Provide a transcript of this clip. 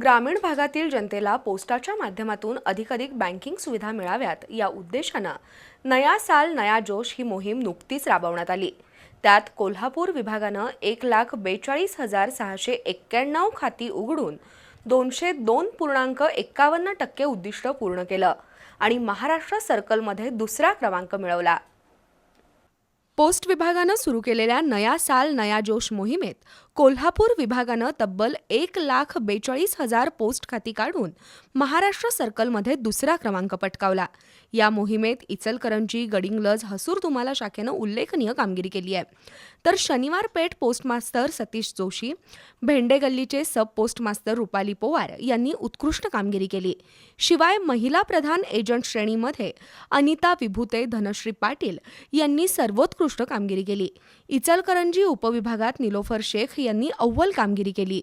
ग्रामीण भागातील जनतेला पोस्टाच्या माध्यमातून अधिकाधिक बँकिंग सुविधा मिळाव्यात या उद्देशानं नया साल नया जोश ही मोहीम नुकतीच राबवण्यात आली. त्यात कोल्हापूर विभागानं एक लाख बेचाळीस हजार सहाशे एक्क्याण्णव खाती उघडून दोनशे दोन पूर्णांक एक्कावन्न टक्के उद्दिष्ट पूर्ण केलं आणि महाराष्ट्र सर्कलमध्ये दुसरा क्रमांक मिळवला. पोस्ट विभागानं सुरू केलेल्या नया साल नया जोश मोहिमेत कोल्हापूर विभागानं तब्बल एक लाख बेचाळीस हजार पोस्ट खाती काढून महाराष्ट्र सर्कलमध्ये दुसरा क्रमांक पटकावला. या मोहिमेत इचलकरंजी गडिंगलज हसूर तुम्हाला शाखेनं उल्लेखनीय कामगिरी केली आहे. तर शनिवार पेठ पोस्टमास्तर सतीश जोशी भेंडे गल्लीचे सब पोस्टमास्तर रुपाली पोवार यांनी उत्कृष्ट कामगिरी केली. शिवाय महिला प्रधान एजंट श्रेणीमध्ये अनिता विभूते धनश्री पाटील यांनी सर्वोत्कृष्ट कामगिरी केली. इचलकरंजी उपविभागात निलोफर शेख यांनी अव्वल कामगिरी केली.